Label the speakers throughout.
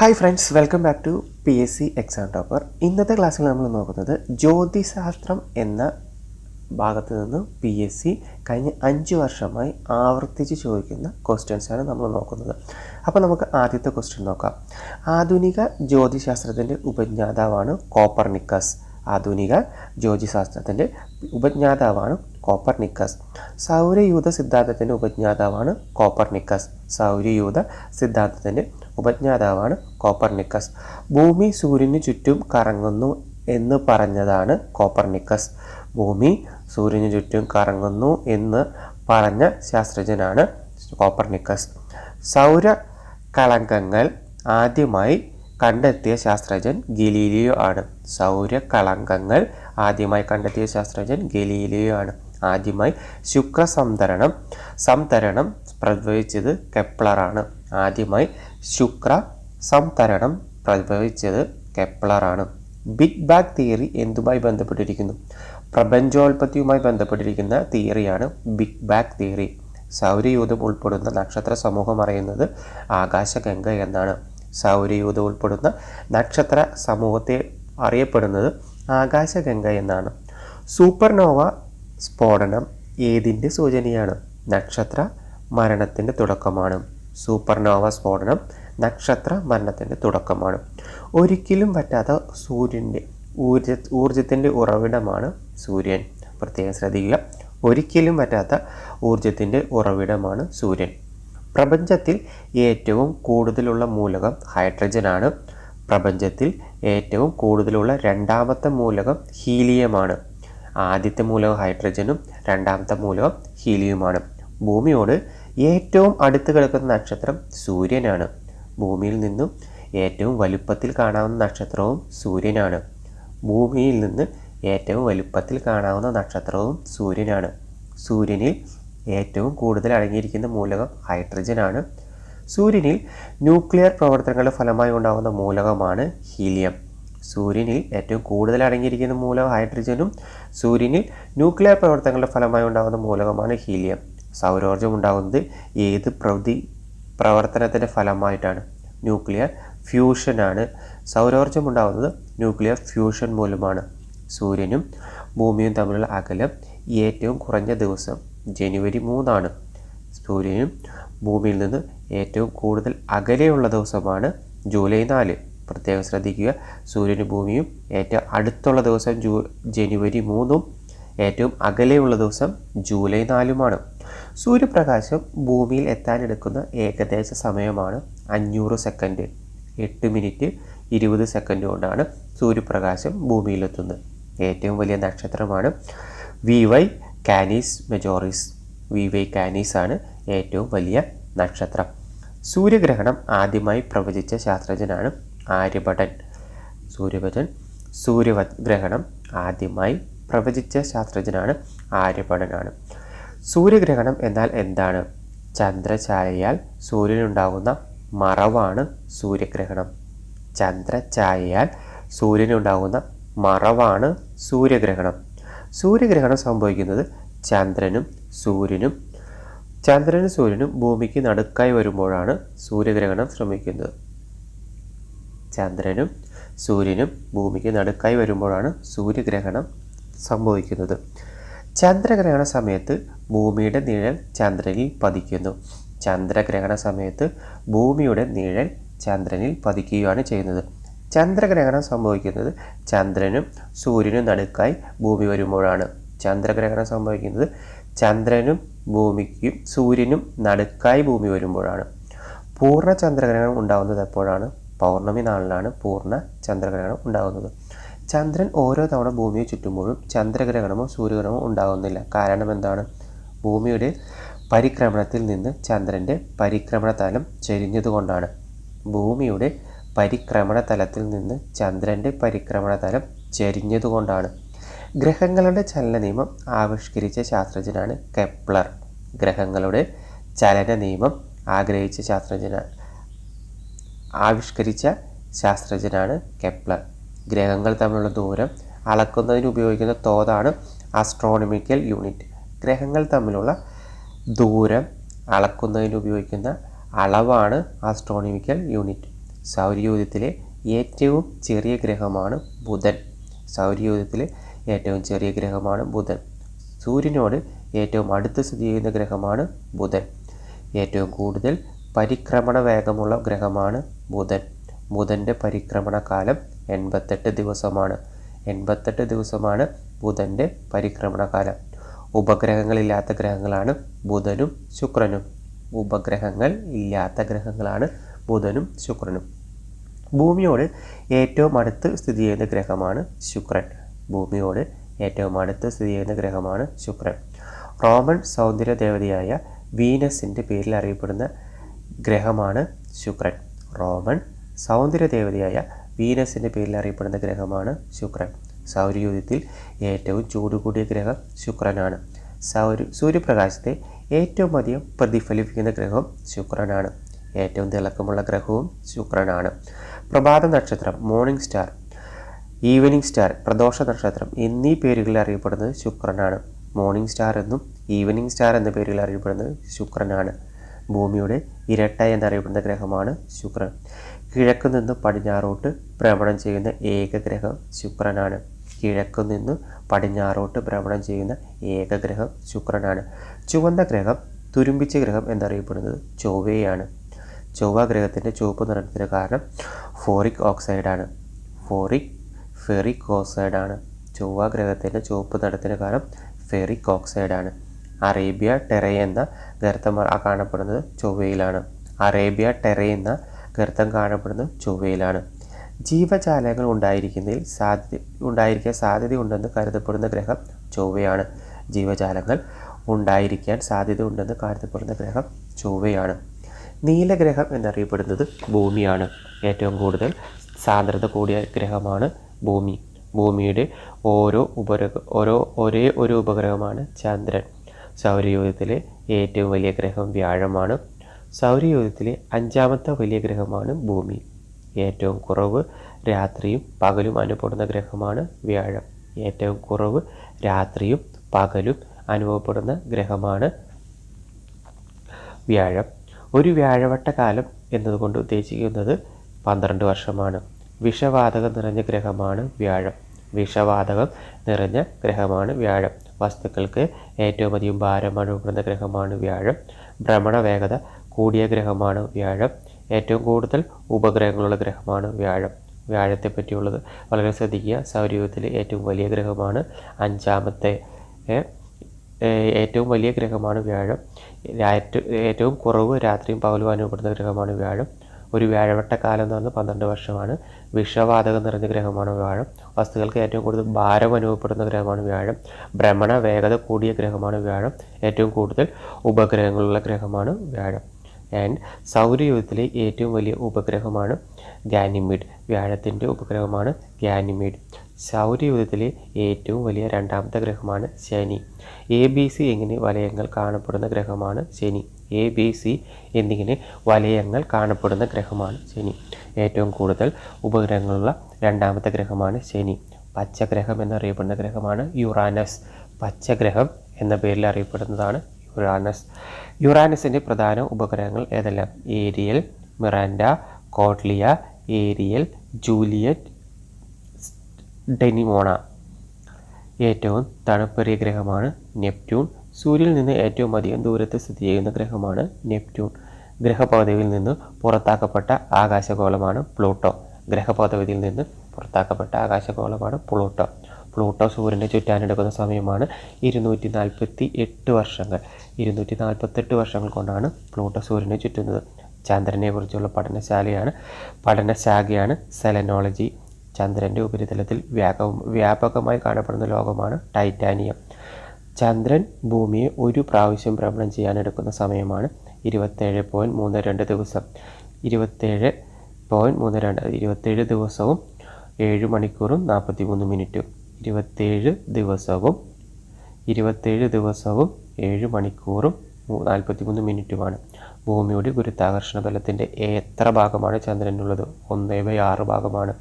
Speaker 1: Hi friends welcome back to P S C exam topper ഇന്നത്തെ ക്ലാസ്സിൽ നമ്മൾ നോക്കുന്നത് ജ്യോതിശാസ്ത്രം എന്ന ഭാഗത്ത് നിന്ന് പി എസ് സി കഴിഞ്ഞ അഞ്ച് വർഷമായി ആവർത്തിച്ച് ചോദിക്കുന്ന ക്വസ്റ്റ്യൻസാണ് നമ്മൾ നോക്കുന്നത്. അപ്പോൾ നമുക്ക് ആദ്യത്തെ ക്വസ്റ്റ്യൻ നോക്കാം. ആധുനിക ജ്യോതിശാസ്ത്രത്തിന്റെ ഉപജ്ഞാതാവാണ് കോപ്പർനിക്കസ്. ആധുനിക ജ്യോതിശാസ്ത്രത്തിന്റെ ഉപജ്ഞാതാവാണ് കോപ്പർനിക്കസ്. സൗരയൂഥ സിദ്ധാന്തത്തിന്റെ ഉപജ്ഞാതാവാണ് കോപ്പർനിക്കസ്. സൗരയൂഥ സിദ്ധാന്തത്തിന്റെ ഉപജ്ഞാതാവാണ് കോപ്പർനിക്കസ്. ഭൂമി സൂര്യന് ചുറ്റും കറങ്ങുന്നു എന്ന് പറഞ്ഞതാണ് കോപ്പർനിക്കസ്. ഭൂമി സൂര്യന് ചുറ്റും കറങ്ങുന്നു എന്ന് പറഞ്ഞ ശാസ്ത്രജ്ഞനാണ് കോപ്പർനിക്കസ്. സൗര കളങ്കങ്ങൾ ആദ്യമായി കണ്ടെത്തിയ ശാസ്ത്രജ്ഞൻ ഗലീലിയോ ആണ്. സൗര കളങ്കങ്ങൾ ആദ്യമായി കണ്ടെത്തിയ ശാസ്ത്രജ്ഞൻ ഗലീലിയോ ആണ്. ആദ്യമായി ശുക്ര സംതരണം സംതരണം പ്രവചിച്ചത് കെപ്ലറാണ് ആദ്യമായി ശുക്ര സംതരണം പ്രഭവിച്ചത് കെപ്ലറാണ് ബിഗ് ബാഗ് തിയറി എന്തുമായി ബന്ധപ്പെട്ടിരിക്കുന്നു? പ്രപഞ്ചോൽപത്തിയുമായി ബന്ധപ്പെട്ടിരിക്കുന്ന തിയറിയാണ് ബിഗ് ബാഗ് തിയറി സൗരയൂഥം ഉൾപ്പെടുന്ന നക്ഷത്ര സമൂഹം അറിയുന്നത് ആകാശഗംഗ എന്നാണ്. സൗരയൂഥം ഉൾപ്പെടുന്ന നക്ഷത്ര സമൂഹത്തെ അറിയപ്പെടുന്നത് ആകാശഗംഗ എന്നാണ്. സൂപ്പർനോവ സ്ഫോടനം ഏതിന്റെ സൂചനയാണ്? നക്ഷത്ര മരണത്തിന്റെ തുടക്കമാണ്. സൂപ്പർനോവ സ്ഫോടനം നക്ഷത്ര മരണത്തിന്റെ തുടക്കമാണ്. ഒരിക്കലും പറ്റാത്ത സൂര്യന്റെ ഊർജ ഊർജത്തിന്റെ ഉറവിടമാണ് സൂര്യൻ. പ്രത്യേകം ശ്രദ്ധിക്കുക. ഒരിക്കലും പറ്റാത്ത ഊർജത്തിന്റെ ഉറവിടമാണ് സൂര്യൻ. പ്രപഞ്ചത്തിൽ ഏറ്റവും കൂടുതലുള്ള മൂലകം ഹൈഡ്രജനാണ്. പ്രപഞ്ചത്തിൽ ഏറ്റവും കൂടുതലുള്ള രണ്ടാമത്തെ മൂലകം ഹീലിയമാണ്. ആദ്യത്തെ മൂലകം ഹൈഡ്രജനും രണ്ടാമത്തെ മൂലകം ഹീലിയുമാണ്. ഭൂമിയോട് ഏറ്റവും അടുത്ത് കിടക്കുന്ന നക്ഷത്രം സൂര്യനാണ്. ഭൂമിയിൽ നിന്നും ഏറ്റവും വലുപ്പത്തിൽ കാണാവുന്ന നക്ഷത്രവും സൂര്യനാണ്. ഭൂമിയിൽ നിന്ന് ഏറ്റവും വലുപ്പത്തിൽ കാണാവുന്ന നക്ഷത്രവും സൂര്യനാണ്. സൂര്യനിൽ ഏറ്റവും കൂടുതൽ അടങ്ങിയിരിക്കുന്ന മൂലകം ഹൈഡ്രജൻ ആണ് സൂര്യനിൽ ന്യൂക്ലിയർ പ്രവർത്തനങ്ങളുടെ ഫലമായി ഉണ്ടാകുന്ന മൂലകമാണ് ഹീലിയം. സൂര്യനിൽ ഏറ്റവും കൂടുതൽ അടങ്ങിയിരിക്കുന്ന മൂലകം ഹൈഡ്രജനും സൂര്യനിൽ ന്യൂക്ലിയർ പ്രവർത്തനങ്ങളുടെ ഫലമായി ഉണ്ടാകുന്ന മൂലകമാണ് ഹീലിയം. സൗരോർജം ഉണ്ടാകുന്നത് ഏത് പ്രവൃത്തി പ്രവർത്തനത്തിന്റെ ഫലമായിട്ടാണ്? ന്യൂക്ലിയർ ഫ്യൂഷനാണ് സൗരോർജം ഉണ്ടാകുന്നത് ന്യൂക്ലിയർ ഫ്യൂഷൻ മൂലമാണ്. സൂര്യനും ഭൂമിയും തമ്മിലുള്ള അകലം ഏറ്റവും കുറഞ്ഞ ദിവസം ജനുവരി മൂന്നാണ്. സൂര്യനും ഭൂമിയിൽ നിന്ന് ഏറ്റവും കൂടുതൽ അകലെയുള്ള ദിവസമാണ് ജൂലൈ നാല്. പ്രത്യേകം ശ്രദ്ധിക്കുക സൂര്യനും ഭൂമിയും ഏറ്റവും അടുത്തുള്ള ദിവസം ജനുവരി മൂന്നും ഏറ്റവും അകലെയുള്ള ദിവസം ജൂലൈ നാലുമാണ്. സൂര്യപ്രകാശം ഭൂമിയിൽ എത്താനെടുക്കുന്ന ഏകദേശ സമയമാണ് അഞ്ഞൂറ് സെക്കൻഡ് എട്ട് മിനിറ്റ് ഇരുപത് സെക്കൻഡ് കൊണ്ടാണ് സൂര്യപ്രകാശം ഭൂമിയിലെത്തുന്നത്. ഏറ്റവും വലിയ നക്ഷത്രമാണ് V Y Canis Majoris. V Y Canis ആണ് ഏറ്റവും വലിയ നക്ഷത്രം. സൂര്യഗ്രഹണം ആദ്യമായി പ്രവചിച്ച ശാസ്ത്രജ്ഞനാണ് ആര്യഭടൻ. സൂര്യഭടൻ സൂര്യഗ്രഹണം ആദ്യമായി പ്രവചിച്ച ശാസ്ത്രജ്ഞനാണ് ആര്യഭടനാണ്. സൂര്യഗ്രഹണം എന്നാൽ എന്താണ്? ചന്ദ്രഛായയാൽ സൂര്യനുണ്ടാകുന്ന മറവാണ് സൂര്യഗ്രഹണം. ചന്ദ്രഛായയാൽ സൂര്യനുണ്ടാകുന്ന മറവാണ് സൂര്യഗ്രഹണം. സൂര്യഗ്രഹണം സംഭവിക്കുന്നത് ചന്ദ്രനും സൂര്യനും ചന്ദ്രനും സൂര്യനും ഭൂമിക്ക് നടുക്കായി വരുമ്പോഴാണ് സൂര്യഗ്രഹണം ശ്രമിക്കുന്നത്. ചന്ദ്രനും സൂര്യനും ഭൂമിക്ക് നടുക്കായി വരുമ്പോഴാണ് സൂര്യഗ്രഹണം സംഭവിക്കുന്നത്. ചന്ദ്രഗ്രഹണ സമയത്ത് ഭൂമിയുടെ നിഴൽ ചന്ദ്രനിൽ പതിക്കുന്നു. ചന്ദ്രഗ്രഹണ സമയത്ത് ഭൂമിയുടെ നിഴൽ ചന്ദ്രനിൽ പതിക്കുകയാണ് ചെയ്യുന്നത്. ചന്ദ്രഗ്രഹണം സംഭവിക്കുന്നത് ചന്ദ്രനും സൂര്യനും നടുക്കായി ഭൂമി വരുമ്പോഴാണ്. ചന്ദ്രഗ്രഹണം സംഭവിക്കുന്നത് ചന്ദ്രനും ഭൂമിക്കും സൂര്യനും നടുക്കായി ഭൂമി വരുമ്പോഴാണ്. പൂർണ ചന്ദ്രഗ്രഹണം ഉണ്ടാകുന്നത് എപ്പോഴാണ്? പൗർണമി നാളിലാണ് പൂർണ ചന്ദ്രഗ്രഹണം ഉണ്ടാകുന്നത്. ചന്ദ്രൻ ഓരോ തവണ ഭൂമിയെ ചുറ്റുമ്പോഴും ചന്ദ്രഗ്രഹണമോ സൂര്യഗ്രഹണമോ ഉണ്ടാകുന്നില്ല. കാരണം എന്താണ്? ഭൂമിയുടെ പരിക്രമണത്തിൽ നിന്ന് ചന്ദ്രന്റെ പരിക്രമണ തലം ചെരിഞ്ഞതുകൊണ്ടാണ്. ഭൂമിയുടെ പരിക്രമണ തലത്തിൽ നിന്ന് ചന്ദ്രന്റെ പരിക്രമണ തലം ചെരിഞ്ഞതുകൊണ്ടാണ്. ഗ്രഹങ്ങളുടെ ചലന നിയമം ആവിഷ്കരിച്ച ശാസ്ത്രജ്ഞനാണ് കെപ്ലർ. ഗ്രഹങ്ങളുടെ ചലന നിയമം ആഗ്രഹിച്ച ശാസ്ത്രജ്ഞന ആവിഷ്കരിച്ച ശാസ്ത്രജ്ഞനാണ് കെപ്ലർ. ഗ്രഹങ്ങൾ തമ്മിലുള്ള ദൂരം അളക്കുന്നതിന് ഉപയോഗിക്കുന്ന തോതാണ് ആസ്ട്രോണമിക്കൽ യൂണിറ്റ് ഗ്രഹങ്ങൾ തമ്മിലുള്ള ദൂരം അളക്കുന്നതിന് ഉപയോഗിക്കുന്ന അളവാണ് ആസ്ട്രോണമിക്കൽ യൂണിറ്റ് സൗരയൂഥത്തിലെ ഏറ്റവും ചെറിയ ഗ്രഹമാണ് ബുധൻ. സൗരയൂഥത്തിലെ ഏറ്റവും ചെറിയ ഗ്രഹമാണ് ബുധൻ. സൂര്യനോട് ഏറ്റവും അടുത്ത് സ്ഥിതി ചെയ്യുന്ന ഗ്രഹമാണ് ബുധൻ. ഏറ്റവും കൂടുതൽ പരിക്രമണ വേഗമുള്ള ഗ്രഹമാണ് ബുധൻ. ബുധന്റെ പരിക്രമണ കാലം എൺപത്തെട്ട് ദിവസമാണ്. എൺപത്തെട്ട് ദിവസമാണ് ബുധന്റെ പരിക്രമണ കാലം. ഉപഗ്രഹങ്ങളില്ലാത്ത ഗ്രഹങ്ങളാണ് ബുധനും ശുക്രനും. ഉപഗ്രഹങ്ങൾ ഇല്ലാത്ത ഗ്രഹങ്ങളാണ് ബുധനും ശുക്രനും. ഭൂമിയോട് ഏറ്റവും അടുത്ത് സ്ഥിതി ചെയ്യുന്ന ഗ്രഹമാണ് ശുക്രൻ. ഭൂമിയോട് ഏറ്റവും അടുത്ത് സ്ഥിതി ചെയ്യുന്ന ഗ്രഹമാണ് ശുക്രൻ. റോമൻ സൗന്ദര്യ ദേവതയായ വീനസിന്റെ പേരിൽ അറിയപ്പെടുന്ന ഗ്രഹമാണ് ശുക്രൻ. റോമൻ സൗന്ദര്യ ദേവതയായ വീനസിന്റെ പേരിൽ അറിയപ്പെടുന്ന ഗ്രഹമാണ് ശുക്രൻ. സൗരയൂഥത്തിൽ ഏറ്റവും ചൂട് കൂടിയ ഗ്രഹം ശുക്രനാണ്. സൗര സൂര്യപ്രകാശത്തെ ഏറ്റവും അധികം പ്രതിഫലിപ്പിക്കുന്ന ഗ്രഹം ശുക്രനാണ്. ഏറ്റവും തിളക്കമുള്ള ഗ്രഹവും ശുക്രനാണ്. പ്രഭാത നക്ഷത്രം മോർണിംഗ് സ്റ്റാർ ഈവനിങ് സ്റ്റാർ പ്രദോഷ നക്ഷത്രം എന്നീ പേരുകളിൽ അറിയപ്പെടുന്നത് ശുക്രനാണ്. മോർണിംഗ് സ്റ്റാർ എന്നും ഈവനിങ് സ്റ്റാർ എന്ന പേരുകൾ അറിയപ്പെടുന്നത് ശുക്രനാണ്. ഭൂമിയുടെ ഇരട്ട എന്നറിയപ്പെടുന്ന ഗ്രഹമാണ് ശുക്രൻ. കിഴക്ക് നിന്ന് പടിഞ്ഞാറോട്ട് ഭ്രമണം ചെയ്യുന്ന ഏക ഗ്രഹം ശുക്രനാണ്. കിഴക്കു നിന്ന് പടിഞ്ഞാറോട്ട് ഭ്രമണം ചെയ്യുന്ന ഏകഗ്രഹം ശുക്രനാണ്. ചുവന്ന ഗ്രഹം തുരുമ്പിച്ച ഗ്രഹം എന്നറിയപ്പെടുന്നത് ചൊവ്വയാണ്. ചൊവ്വ ഗ്രഹത്തിന്റെ ചുവപ്പ് നിറത്തിന് കാരണം ഫോറിക് ഓക്സൈഡാണ്. ഫോറിക് ഫെറിക് ഓക്സൈഡാണ് ചൊവ്വ ഗ്രഹത്തിന്റെ ചുവപ്പ് നിറത്തിന് കാരണം ഫെറിക് ഓക്സൈഡാണ് അറേബ്യ ടെറ എന്ന ഗർത്തം കാണപ്പെടുന്നത് ചൊവ്വയിലാണ്. അറേബ്യ ടെറ എന്ന ഗർത്തം കാണപ്പെടുന്നത് ചൊവ്വയിലാണ്. ജീവജാലങ്ങൾ ഉണ്ടായിരിക്കുന്നതിൽ സാധ്യത ഉണ്ടായിരിക്കാൻ സാധ്യതയുണ്ടെന്ന് കരുതപ്പെടുന്ന ഗ്രഹം ചൊവ്വയാണ്. ജീവജാലങ്ങൾ ഉണ്ടായിരിക്കാൻ സാധ്യതയുണ്ടെന്ന് കരുതപ്പെടുന്ന ഗ്രഹം ചൊവ്വയാണ്. നീലഗ്രഹം എന്നറിയപ്പെടുന്നത് ഭൂമിയാണ്. ഏറ്റവും കൂടുതൽ സാന്ദ്രത കൂടിയ ഗ്രഹമാണ് ഭൂമി. ഭൂമിയുടെ ഓരോ ഉപഗ്രഹ ഓരോ ഒരേ ഒരു ഉപഗ്രഹമാണ് ചന്ദ്രൻ. സൗരയൂഥത്തിലെ ഏറ്റവും വലിയ ഗ്രഹം വ്യാഴമാണ്. സൗരയൂഥത്തിലെ അഞ്ചാമത്തെ വലിയ ഗ്രഹമാണ് ഭൂമി. ഏറ്റവും കുറവ് രാത്രിയും പകലും അനുഭവപ്പെടുന്ന ഗ്രഹമാണ് വ്യാഴം. ഏറ്റവും കുറവ് രാത്രിയും പകലും അനുഭവപ്പെടുന്ന ഗ്രഹമാണ് വ്യാഴം. ഒരു വ്യാഴവട്ട കാലം എന്നതുകൊണ്ട് ഉദ്ദേശിക്കുന്നത് പന്ത്രണ്ട് വർഷമാണ്. വിഷവാതകം നിറഞ്ഞ ഗ്രഹമാണ് വ്യാഴം. വിഷവാതകം നിറഞ്ഞ ഗ്രഹമാണ് വ്യാഴം. വസ്തുക്കൾക്ക് ഏറ്റവും അധികം ഭാരം അനുഭവപ്പെടുന്ന ഗ്രഹമാണ് വ്യാഴം. ഭ്രമണ വേഗത കൂടിയ ഗ്രഹമാണ് വ്യാഴം. ഏറ്റവും കൂടുതൽ ഉപഗ്രഹങ്ങളുള്ള ഗ്രഹമാണ് വ്യാഴം. വ്യാഴത്തെ പറ്റിയുള്ളത് വളരെ ശ്രദ്ധിക്കുക. സൗരയൂഥത്തിലെ ഏറ്റവും വലിയ ഗ്രഹമാണ് അഞ്ചാമത്തെ ഏറ്റവും വലിയ ഗ്രഹമാണ് വ്യാഴം. ഏറ്റവും കുറവ് രാത്രിയും പകലും അനുഭവപ്പെടുന്ന ഗ്രഹമാണ് വ്യാഴം. ഒരു വ്യാഴവട്ട കാലം എന്ന് പറഞ്ഞാൽ പന്ത്രണ്ട് വർഷമാണ്. വിഷവാതകം നിറഞ്ഞ ഗ്രഹമാണ് വ്യാഴം. വസ്തുക്കൾക്ക് ഏറ്റവും കൂടുതൽ ഭാരം അനുഭവപ്പെടുന്ന ഗ്രഹമാണ് വ്യാഴം. ഭ്രമണ വേഗത കൂടിയ ഗ്രഹമാണ് വ്യാഴം. ഏറ്റവും കൂടുതൽ ഉപഗ്രഹങ്ങളുള്ള ഗ്രഹമാണ് വ്യാഴം. ആൻഡ് സൗരയൂഥത്തിലെ ഏറ്റവും വലിയ ഉപഗ്രഹമാണ് ഗാനിമീഡ്. വ്യാഴത്തിന്റെ ഉപഗ്രഹമാണ് ഗാനിമീഡ്. സൗരയൂഥത്തിലെ ഏറ്റവും വലിയ രണ്ടാമത്തെ ഗ്രഹമാണ് ശനി. എ ബി സി എന്നിങ്ങനെ വലയങ്ങൾ കാണപ്പെടുന്ന ഗ്രഹമാണ് ശനി. എ ബി സി എന്നിങ്ങനെ വലയങ്ങൾ കാണപ്പെടുന്ന ഗ്രഹമാണ് ശനി. ഏറ്റവും കൂടുതൽ ഉപഗ്രഹങ്ങളുള്ള രണ്ടാമത്തെ ഗ്രഹമാണ് ശനി. പച്ചഗ്രഹം എന്നറിയപ്പെടുന്ന ഗ്രഹമാണ് യുറാനസ്. പച്ചഗ്രഹം എന്ന പേരിൽ അറിയപ്പെടുന്നതാണ് യുറാനസ്. യുറാനസിന്റെ പ്രധാന ഉപഗ്രഹങ്ങൾ ഏതെല്ലാം? ഏരിയൽ മിറാൻഡ കോട്ലിയ ഏരിയൽ ജൂലിയറ്റ് ഡെനിമോണ. ഏറ്റവും തണുപ്പേറിയ ഗ്രഹമാണ് നെപ്റ്റ്യൂൺ. സൂര്യനിൽ നിന്ന് ഏറ്റവും അധികം ദൂരത്ത് സ്ഥിതി ചെയ്യുന്ന ഗ്രഹമാണ് നെപ്റ്റ്യൂൺ. ഗ്രഹപദവിയിൽ നിന്ന് പുറത്താക്കപ്പെട്ട ആകാശഗോളമാണ് പ്ലൂട്ടോ. ഗ്രഹപദവിയിൽ നിന്ന് പുറത്താക്കപ്പെട്ട ആകാശഗോളമാണ് പ്ലൂട്ടോ. പ്ലൂട്ടോ സൂര്യനെ ചുറ്റാനെടുക്കുന്ന സമയമാണ് ഇരുന്നൂറ്റി നാൽപ്പത്തി എട്ട് വർഷങ്ങൾ. ഇരുന്നൂറ്റി നാൽപ്പത്തെട്ട് വർഷങ്ങൾ കൊണ്ടാണ് പ്ലൂട്ടോ സൂര്യനെ ചുറ്റുന്നത്. ചന്ദ്രനെ കുറിച്ചുള്ള പഠനശാലയാണ് പഠനശാഖയാണ് സെലനോളജി. ചന്ദ്രന്റെ ഉപരിതലത്തിൽ വ്യാപ വ്യാപകമായി കാണപ്പെടുന്ന ലോകമാണ് ടൈറ്റാനിയം. ചന്ദ്രൻ ഭൂമിയെ ഒരു പ്രാവശ്യം ഭ്രമണം ചെയ്യാനെടുക്കുന്ന സമയമാണ് ഇരുപത്തേഴ് പോയിന്റ് മൂന്ന് രണ്ട് ദിവസം. ഇരുപത്തേഴ് പോയിന്റ് മൂന്ന് രണ്ട് ഇരുപത്തേഴ് ദിവസവും ഏഴ് മണിക്കൂറും നാൽപ്പത്തി മൂന്ന് മിനിറ്റും. ഇരുപത്തേഴ് ദിവസവും ഇരുപത്തേഴ് ദിവസവും ഏഴ് മണിക്കൂറും നാൽപ്പത്തി മൂന്ന് മിനിറ്റുമാണ്. ഭൂമിയുടെ ഗുരുത്താകർഷണ ബലത്തിന്റെ എത്ര ഭാഗമാണ് ചന്ദ്രനുള്ളത്? ഒന്നേ ബൈ ആറ് ഭാഗമാണ്.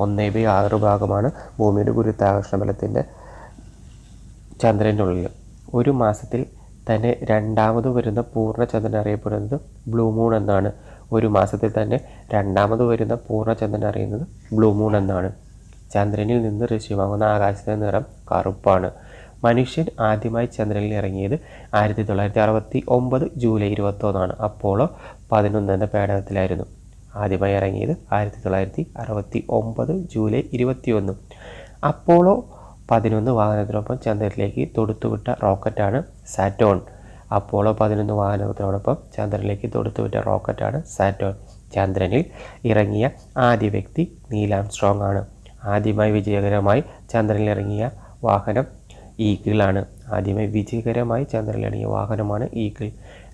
Speaker 1: ഒന്നേ ബൈ ആറ് ഭാഗമാണ് ഭൂമിയുടെ ഗുരുത്താകർഷണ ബലത്തിന്റെ ചന്ദ്രനുള്ളിൽ ഒരു മാസത്തിൽ തന്നെ രണ്ടാമത് വരുന്ന പൂർണ ചന്ദ്രൻ അറിയപ്പെടുന്നത് ബ്ലൂ മൂൺ എന്നാണ്. ഒരു മാസത്തിൽ തന്നെ രണ്ടാമത് വരുന്ന പൂർണചന്ദ്രൻ അറിയുന്നത് ബ്ലൂ മൂൺ എന്നാണ്. ചന്ദ്രനിൽ നിന്ന് ദൃശ്യമാകുന്ന ആകാശത്തിന്റെ നിറം കറുപ്പാണ്. മനുഷ്യൻ ആദ്യമായി ചന്ദ്രനിൽ ഇറങ്ങിയത് ആയിരത്തി തൊള്ളായിരത്തി അറുപത്തി ഒമ്പത് ജൂലൈ ഇരുപത്തൊന്നാണ്. അപ്പോളോ പതിനൊന്ന് എന്ന പേടകത്തിലായിരുന്നു. ആദ്യമായി ഇറങ്ങിയത് ആയിരത്തി തൊള്ളായിരത്തി അറുപത്തി ഒമ്പത് ജൂലൈ ഇരുപത്തിയൊന്ന്. അപ്പോളോ പതിനൊന്ന് വാഹനത്തിനൊപ്പം ചന്ദ്രനിലേക്ക് തൊടുത്തുവിട്ട റോക്കറ്റാണ് സാറ്റോൺ. അപ്പോളോ പതിനൊന്ന് വാഹനത്തിനോടൊപ്പം ചന്ദ്രനിലേക്ക് തൊടുത്തുവിട്ട റോക്കറ്റാണ് സാറ്റോൺ. ചന്ദ്രനിൽ ഇറങ്ങിയ ആദ്യ വ്യക്തി നീലാം സ്ട്രോങ് ആണ് ആദ്യമായി വിജയകരമായി ചന്ദ്രനിലിറങ്ങിയ വാഹനം ഈഗിളാണ് ആദ്യമായി വിജയകരമായി ചന്ദ്രനിലിറങ്ങിയ വാഹനമാണ് ഈഗിൾ.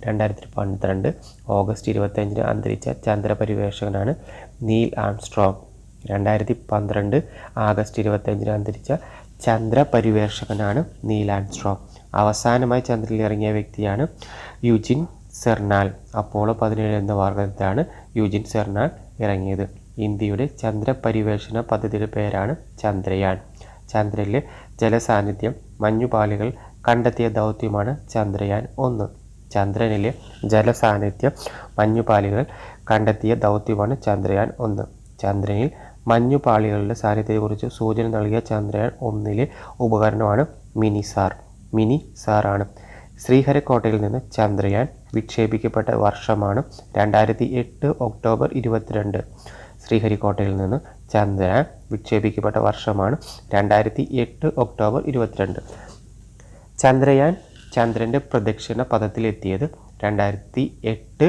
Speaker 1: രണ്ടായിരത്തി പന്ത്രണ്ട് ഓഗസ്റ്റ് ഇരുപത്തഞ്ചിന് അന്തരിച്ച ചന്ദ്രപരിവേഷകനാണ് നീൽ ആംസ്ട്രോങ്. രണ്ടായിരത്തി പന്ത്രണ്ട് ആഗസ്റ്റ് ഇരുപത്തഞ്ചിന് അന്തരിച്ച ചന്ദ്രപരിവേഷകനാണ് നീൽ ആംസ്ട്രോങ്. അവസാനമായി ചന്ദ്രനിൽ ഇറങ്ങിയ വ്യക്തിയാണ് യുജിൻ സെർണാൽ. അപ്പോളോ പതിനേഴ് എന്ന വാഹനത്തിലാണ് യുജിൻ സെർണാൾ ഇറങ്ങിയത്. ഇന്ത്യയുടെ ചന്ദ്രപരിവേഷണ പദ്ധതിയുടെ പേരാണ് ചന്ദ്രയാൻ. ചന്ദ്രനിലെ ജലസാന്നിധ്യം മഞ്ഞുപാളികൾ കണ്ടെത്തിയ ദൗത്യമാണ് ചന്ദ്രയാൻ ഒന്ന്. ചന്ദ്രനിലെ ജലസാന്നിധ്യം മഞ്ഞുപാളികൾ കണ്ടെത്തിയ ദൗത്യമാണ് ചന്ദ്രയാൻ ഒന്ന്. ചന്ദ്രനിൽ മഞ്ഞുപാളികളുടെ സാന്നിധ്യത്തെക്കുറിച്ച് സൂചന നൽകിയ ചന്ദ്രയാൻ ഒന്നിലെ ഉപകരണമാണ് മിനി സാർ മിനി സാറാണ് ശ്രീഹരിക്കോട്ടയിൽ നിന്ന് ചന്ദ്രയാൻ വിക്ഷേപിക്കപ്പെട്ട വർഷമാണ് രണ്ടായിരത്തി എട്ട് ഒക്ടോബർ ഇരുപത്തിരണ്ട്. ശ്രീഹരിക്കോട്ടയിൽ നിന്ന് ചന്ദ്രയാൻ വിക്ഷേപിക്കപ്പെട്ട വർഷമാണ് രണ്ടായിരത്തി എട്ട് ഒക്ടോബർ ഇരുപത്തിരണ്ട്. ചന്ദ്രയാൻ ചന്ദ്രന്റെ പ്രദക്ഷിണ പദത്തിലെത്തിയത് രണ്ടായിരത്തി എട്ട്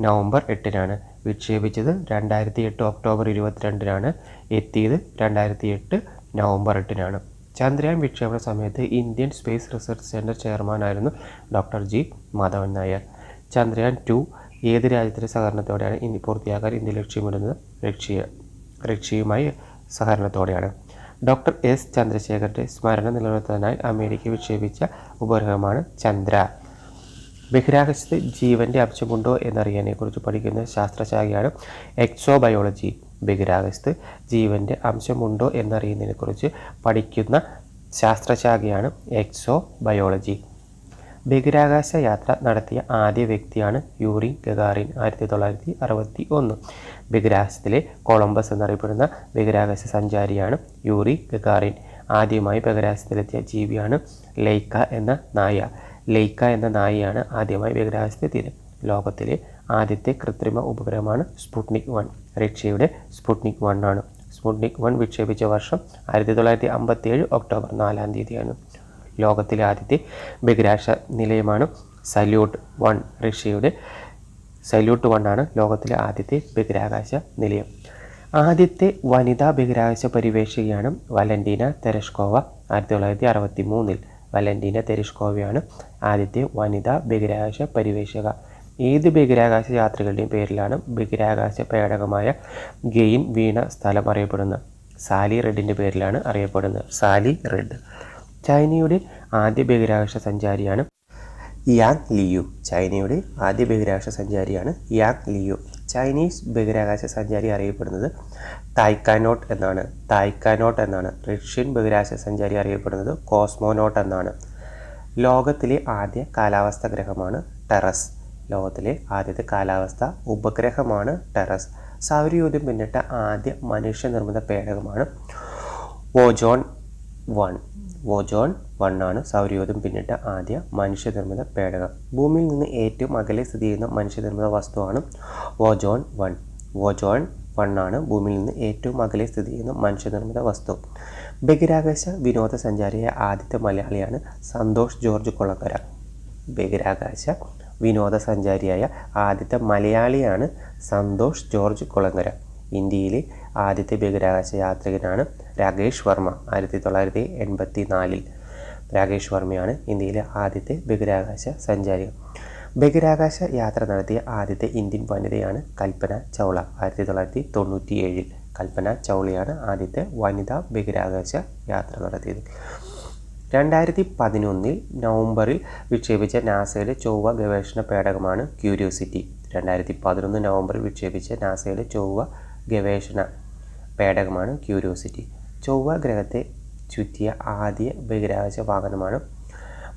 Speaker 1: നവംബർ എട്ടിനാണ്. വിക്ഷേപിച്ചത് രണ്ടായിരത്തി എട്ട് ഒക്ടോബർ ഇരുപത്തിരണ്ടിനാണ്. എത്തിയത് രണ്ടായിരത്തി എട്ട് നവംബർ എട്ടിനാണ്. ചന്ദ്രയാൻ വിക്ഷേപണ സമയത്ത് Indian space research centre ചെയർമാനായിരുന്നു doctor G. Madhavan Nair. Chandrayaan two ഏത് രാജ്യത്തിന്റെ സഹകരണത്തോടെയാണ് ഇന്ത്യ പൂർത്തിയാക്കാൻ ഇന്ത്യ ലക്ഷ്യമിടുന്നത്? ലക്ഷ്യ ലക്ഷ്യവുമായി സഹകരണത്തോടെയാണ്. ഡോക്ടർ എസ് ചന്ദ്രശേഖരന്റെ സ്മരണ നിലനിർത്താനായി അമേരിക്ക വിക്ഷേപിച്ച ഉപഗ്രഹമാണ് ചന്ദ്ര. ബഹിരാകാശത്ത് ജീവന്റെ അംശമുണ്ടോ എന്നറിയാനെക്കുറിച്ച് പഠിക്കുന്ന ശാസ്ത്രശാഖയാണ് എക്സോബയോളജി. ബഹിരാകാശത്ത് ജീവന്റെ അംശമുണ്ടോ എന്നറിയുന്നതിനെക്കുറിച്ച് പഠിക്കുന്ന ശാസ്ത്രശാഖയാണ് എക്സോ ബയോളജി ബഹിരാകാശ യാത്ര നടത്തിയ ആദ്യ വ്യക്തിയാണ് യൂറി ഗഗാറിൻ ആയിരത്തി തൊള്ളായിരത്തി അറുപത്തി ഒന്ന് ബഹിരാകാശത്തിലെ കൊളംബസ് എന്നറിയപ്പെടുന്ന ബഹിരാകാശ സഞ്ചാരിയാണ് യൂറി ഗഗാറിൻ. ആദ്യമായി ബഹിരാകാശത്തിലെത്തിയ ജീവിയാണ് ലൈക്ക എന്ന നായ. ലൈക്ക എന്ന നായയാണ് ആദ്യമായി ബഹിരാകാശത്തെത്തിയത് ലോകത്തിലെ ആദ്യത്തെ കൃത്രിമ ഉപഗ്രഹമാണ് സ്പുട്നിക് വൺ. റഷ്യയുടെ സ്പുട്നിക് വൺ ആണ്. സ്പുട്നിക് വൺ വിക്ഷേപിച്ച വർഷം ആയിരത്തി തൊള്ളായിരത്തി അമ്പത്തി ഏഴ് ഒക്ടോബർ നാലാം തീയതിയാണ്. ലോകത്തിലെ ആദ്യത്തെ ബഹിരാശ നിലയമാണ് സല്യൂട്ട് വൺ റഷ്യയുടെ സല്യൂട്ട് വൺ ആണ് ലോകത്തിലെ ആദ്യത്തെ ബഹിരാകാശ നിലയം. ആദ്യത്തെ വനിതാ ബഹിരാകാശ പരിവേഷകയാണ് വലന്റീന തെരഷ്കോവ. ആയിരത്തി തൊള്ളായിരത്തി അറുപത്തി മൂന്നിൽ വലന്റീന തെരഷ്കോവയാണ് ആദ്യത്തെ വനിതാ ബഹിരാകാശ പരിവേഷക ഏത് ബഹിരാകാശ യാത്രികളുടെയും പേരിലാണ് ബഹിരാകാശ പേടകമായ ഗെയിൻ വീണ സ്ഥലം അറിയപ്പെടുന്നത്? സാലി റെഡിന്റെ പേരിലാണ് അറിയപ്പെടുന്നത്. Sally Ride. ചൈനയുടെ ആദ്യ ബഹിരാകാശ സഞ്ചാരിയാണ് യാങ് ലിയു. ചൈനയുടെ ആദ്യ ബഹിരാകാശ സഞ്ചാരിയാണ് യാങ് ലിയു. ചൈനീസ് ബഹിരാകാശ സഞ്ചാരി അറിയപ്പെടുന്നത് തായ്ക്കാനോട്ട് എന്നാണ്. തായ്ക്കാനോട്ട് എന്നാണ്. റഷ്യൻ ബഹിരാകാശ സഞ്ചാരി അറിയപ്പെടുന്നത് കോസ്മോനോട്ട് എന്നാണ്. ലോകത്തിലെ ആദ്യ കാലാവസ്ഥ ഗ്രഹമാണ് ടെറസ്. ലോകത്തിലെ ആദ്യത്തെ കാലാവസ്ഥ ഉപഗ്രഹമാണ് ടെറസ്. സൗരയൂഥം പിന്നിട്ട ആദ്യ മനുഷ്യനിർമ്മിത പേടകമാണ് ഓജോൺ വൺ. വോജോൺ വൺ ആണ് സൗരയൂഥം പിന്നിട്ട ആദ്യ മനുഷ്യനിർമ്മിത പേടകം. ഭൂമിയിൽ നിന്ന് ഏറ്റവും അകലെ സ്ഥിതി ചെയ്യുന്ന മനുഷ്യനിർമ്മിത വസ്തുവാണ് വോജോൺ വൺ. വോജോൺ വൺ ആണ് ഭൂമിയിൽ നിന്ന് ഏറ്റവും അകലെ സ്ഥിതി ചെയ്യുന്ന മനുഷ്യനിർമ്മിത വസ്തു. ബഹിരാകാശ വിനോദസഞ്ചാരിയായ ആദ്യത്തെ മലയാളിയാണ് സന്തോഷ് ജോർജ് കൊളക്കര ബഹിരാകാശ വിനോദസഞ്ചാരിയായ ആദ്യത്തെ മലയാളിയാണ് സന്തോഷ് ജോർജ് കുളങ്ങര ഇന്ത്യയിലെ ആദ്യത്തെ ബഹിരാകാശ യാത്രികനാണ് രാകേഷ് വർമ്മ ആയിരത്തി തൊള്ളായിരത്തി എൺപത്തി നാലിൽ രാകേഷ് വർമ്മയാണ് ഇന്ത്യയിലെ ആദ്യത്തെ ബഹിരാകാശ സഞ്ചാരി. ബഹിരാകാശ യാത്ര നടത്തിയ ആദ്യത്തെ ഇന്ത്യൻ വനിതയാണ് കൽപ്പന ചൗള ആയിരത്തി തൊള്ളായിരത്തി തൊണ്ണൂറ്റി ഏഴിൽ കൽപ്പന ചൗളയാണ് ആദ്യത്തെ വനിതാ ബഹിരാകാശ യാത്ര നടത്തിയത്. രണ്ടായിരത്തി പതിനൊന്നിൽ നവംബറിൽ വിക്ഷേപിച്ച നാസയുടെ ചൊവ്വ ഗവേഷണ പേടകമാണ് ക്യൂരിയോസിറ്റി. രണ്ടായിരത്തി പതിനൊന്ന് നവംബറിൽ വിക്ഷേപിച്ച നാസയുടെ ചൊവ്വ ഗവേഷണ പേടകമാണ്. ക്യൂരിയോസിറ്റി. ചൊവ്വ ഗ്രഹത്തെ ചുറ്റിയ ആദ്യ ബഹിരാകാശ വാഹനമാണ്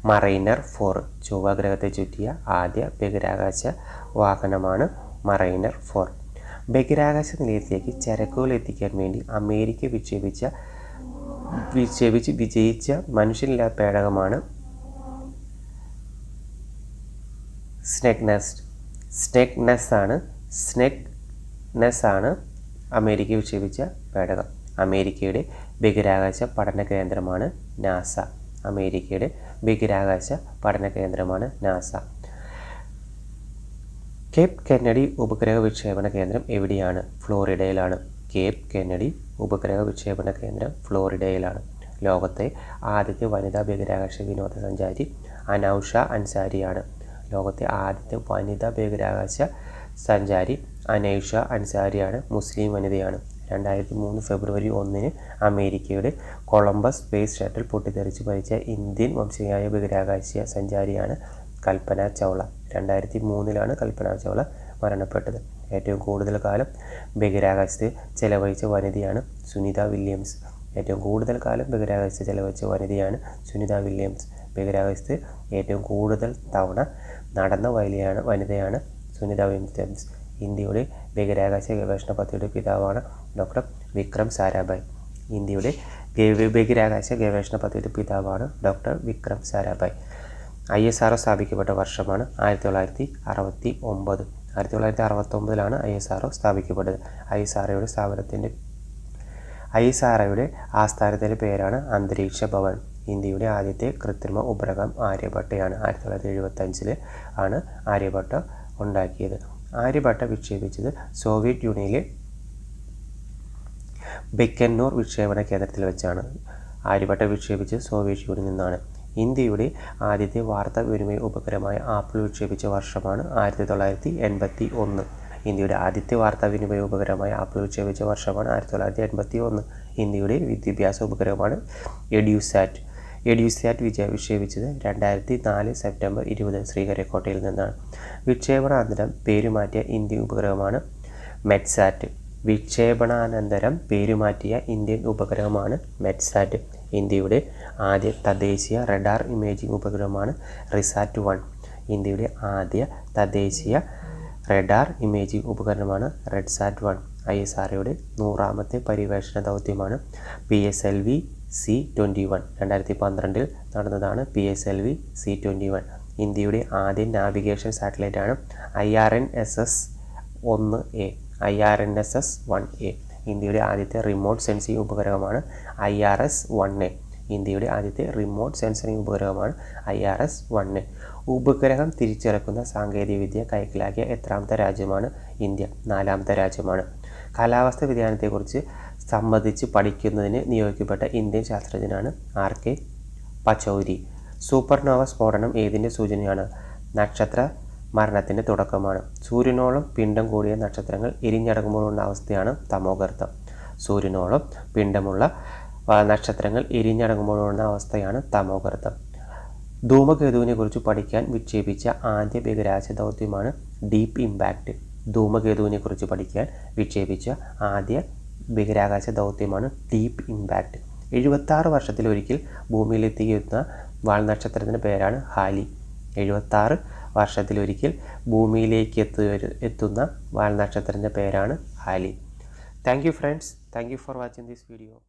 Speaker 1: മറൈനർ ഫോർ. ചൊവ്വ ഗ്രഹത്തെ ചുറ്റിയ ആദ്യ ബഹിരാകാശ വാഹനമാണ് മറൈനർ ഫോർ. ബഹിരാകാശ നിലയത്തിലേക്ക് ചരക്കുകൾ എത്തിക്കാൻ വേണ്ടി അമേരിക്ക വിക്ഷേപിച്ച വിക്ഷേപിച്ച് വിജയിച്ച മനുഷ്യനില്ലാത്ത പേടകമാണ് സ്നെക് നെസ്റ്റ് സ്നെക് നെസ് ആണ് സ്നെക് നെസ് ആണ് അമേരിക്ക വിക്ഷേപിച്ച പേടകം. അമേരിക്കയുടെ ബഹിരാകാശ പഠന കേന്ദ്രമാണ് നാസ. അമേരിക്കയുടെ ബഹിരാകാശ പഠന കേന്ദ്രമാണ് നാസ. കേപ്പ് കെന്നഡി ഉപഗ്രഹ വിക്ഷേപണ കേന്ദ്രം എവിടെയാണ്? ഫ്ലോറിഡയിലാണ്. കേപ്പ് കെന്നഡി ഉപഗ്രഹ വിക്ഷേപണ കേന്ദ്രം ഫ്ലോറിഡയിലാണ്. ലോകത്തെ ആദ്യത്തെ വനിതാ ബഹിരാകാശ വിനോദസഞ്ചാരി അനൗഷ അൻസാരിയാണ്. ലോകത്തെ ആദ്യത്തെ വനിതാ ബഹിരാകാശ സഞ്ചാരി അനൈഷ അൻസാരിയാണ് മുസ്ലിം വനിതയാണ്. രണ്ടായിരത്തി മൂന്ന് ഫെബ്രുവരി ഒന്നിന് അമേരിക്കയുടെ കൊളംബസ് സ്പേസ് ഷട്ടിൽ പൊട്ടിത്തെറിച്ച് മരിച്ച ഇന്ത്യൻ വംശീയായ ബഹിരാകാശ സഞ്ചാരിയാണ് കൽപ്പന ചൗള. രണ്ടായിരത്തി മൂന്നിലാണ് കൽപ്പന ചൗള മരണപ്പെട്ടത്. ഏറ്റവും കൂടുതൽ കാലം ബഹിരാകാശത്ത് ചെലവഴിച്ച വനിതയാണ് സുനിത വില്യംസ്. ഏറ്റവും കൂടുതൽ കാലം ബഹിരാകാശത്ത് ചെലവഴിച്ച വനിതയാണ് സുനിത വില്യംസ്. ബഹിരാകാശത്ത് ഏറ്റവും കൂടുതൽ തവണ നടന്ന വനിതയാണ് വനിതയാണ് സുനിത വില്യംസ്. ഇന്ത്യയുടെ ബഹിരാകാശ ഗവേഷണ പദ്ധതിയുടെ പിതാവാണ് ഡോക്ടർ വിക്രം സാരാഭായ്. ഇന്ത്യയുടെ ബഹിരാകാശ ഗവേഷണ പദ്ധതിയുടെ പിതാവാണ് doctor Vikram Sarabhai. I S R O സ്ഥാപിക്കപ്പെട്ട വർഷമാണ് ആയിരത്തി തൊള്ളായിരത്തി അറുപത്തി ഒമ്പത് ആയിരത്തി തൊള്ളായിരത്തി അറുപത്തൊമ്പതിലാണ് ഐ എസ് ആർ ഒ സ്ഥാപിക്കപ്പെട്ടത്. ഐ എസ് ആർ ഒയുടെ സ്ഥാപനത്തിന്റെ ഐ എസ് ആർ ഒയുടെ ആസ്ഥാനത്തിന്റെ പേരാണ് അന്തരീക്ഷ ഭവൻ. ഇന്ത്യയുടെ ആദ്യത്തെ കൃത്രിമ ഉപഗ്രഹം ആര്യഭട്ടയാണ്. ആയിരത്തി തൊള്ളായിരത്തി എഴുപത്തഞ്ചിൽ ആണ് ആര്യഭട്ട ഉണ്ടാക്കിയത്. ആര്യഭട്ട വിക്ഷേപിച്ചത് സോവിയറ്റ് യൂണിയനിലെ ബെക്കന്നൂർ വിക്ഷേപണ കേന്ദ്രത്തിൽ വെച്ചാണ് ആര്യഭട്ട വിക്ഷേപിച്ചത് സോവിയറ്റ് യൂണിയനിൽ നിന്നാണ്. ഇന്ത്യയുടെ ആദ്യത്തെ വാർത്താവിനിമയ ഉപഗ്രഹമായ ആപ്പിൾ വിക്ഷേപിച്ച വർഷമാണ് ആയിരത്തി തൊള്ളായിരത്തി എൺപത്തി ഒന്ന് ഇന്ത്യയുടെ ആദ്യത്തെ വാർത്താവിനിമയ ഉപഗ്രഹമായ ആപ്പിൾ വിക്ഷേപിച്ച വർഷമാണ് ആയിരത്തി തൊള്ളായിരത്തി എൺപത്തി ഒന്ന് ഇന്ത്യയുടെ വിദ്യാഭ്യാസ ഉപഗ്രഹമാണ് എഡ്യൂസാറ്റ്. എഡ്യൂസാറ്റ് വിജയ വിക്ഷേപിച്ചത് രണ്ടായിരത്തി നാല് സെപ്റ്റംബർ ഇരുപത് ശ്രീഹരിക്കോട്ടയിൽ നിന്നാണ്. വിക്ഷേപണാനന്തരം പേരുമാറ്റിയ ഇന്ത്യൻ ഉപഗ്രഹമാണ് മെറ്റ്സാറ്റ്. വിക്ഷേപണാനന്തരം പേരുമാറ്റിയ ഇന്ത്യൻ ഉപഗ്രഹമാണ് മെറ്റ്സാറ്റ്. ഇന്ത്യയുടെ ആദ്യ തദ്ദേശീയ റഡാർ ഇമേജിംഗ് ഉപഗ്രഹമാണ് റിസാറ്റ് വൺ. ഇന്ത്യയുടെ ആദ്യ തദ്ദേശീയ റഡാർ ഇമേജിംഗ് ഉപകരണമാണ് റെഡ്സാറ്റ് വൺ. ഐ എസ് ആർഒയുടെ നൂറാമത്തെ പര്യവേഷണ ദൗത്യമാണ് P S L V C twenty one രണ്ടായിരത്തി പന്ത്രണ്ടിൽ നടന്നതാണ് P S L V C twenty one ഇന്ത്യയുടെ ആദ്യ navigation സാറ്റലൈറ്റാണ് I R N S S ഒന്ന് A I R N S S one A ഇന്ത്യയുടെ ആദ്യത്തെ റിമോട്ട് സെൻസിങ് ഉപകരണമാണ് I R S one A ഇന്ത്യയുടെ ആദ്യത്തെ remote censoring ഉപഗ്രഹമാണ് I R S one A ഉപഗ്രഹം തിരിച്ചിറക്കുന്ന സാങ്കേതികവിദ്യ കൈക്കലാക്കിയ എത്രാമത്തെ രാജ്യമാണ് ഇന്ത്യ? നാലാമത്തെ രാജ്യമാണ്. കാലാവസ്ഥ വ്യതിയാനത്തെക്കുറിച്ച് സംബന്ധിച്ച് പഠിക്കുന്നതിന് നിയോഗിക്കപ്പെട്ട ഇന്ത്യൻ ശാസ്ത്രജ്ഞനാണ് ആർ കെ പച്ചൗരി സൂപ്പർനോവ സ്ഫോടനം ഏതിന്റെ സൂചനയാണ്? നക്ഷത്ര മരണത്തിന്റെ തുടക്കമാണ്. സൂര്യനോളം പിണ്ഡം കൂടിയ നക്ഷത്രങ്ങൾ എരിഞ്ഞടങ്ങുമ്പോഴുള്ള അവസ്ഥയാണ് തമോഗർത്തം. സൂര്യനോളം പിണ്ഡമുള്ള നക്ഷത്രങ്ങൾ എരിഞ്ഞടങ്ങുമ്പോഴുള്ള അവസ്ഥയാണ് തമോഗർത്തം. ധൂമകേതുവിനെ കുറിച്ച് പഠിക്കാൻ വിക്ഷേപിച്ച ആദ്യ ബഹിരാശ ദൗത്യമാണ് ഡീപ്പ് ഇമ്പാക്റ്റ് ധൂമകേതുവിനെ കുറിച്ച് പഠിക്കാൻ വിക്ഷേപിച്ച ആദ്യ ബഹിരാകാശ ദൗത്യമാണ് ഡീപ്പ് ഇമ്പാക്റ്റ് എഴുപത്താറ് വർഷത്തിലൊരിക്കൽ ഭൂമിയിലെത്തിക്കുന്ന വാൽനക്ഷത്രത്തിന്റെ പേരാണ് ഹാലി. എഴുപത്താറ് വർഷത്തിലൊരിക്കൽ ഭൂമിയിലേക്ക് എത്തു എത്തുന്ന വാൽനക്ഷത്രത്തിന്റെ പേരാണ് Halley. Thank you friends. Thank you for watching this video.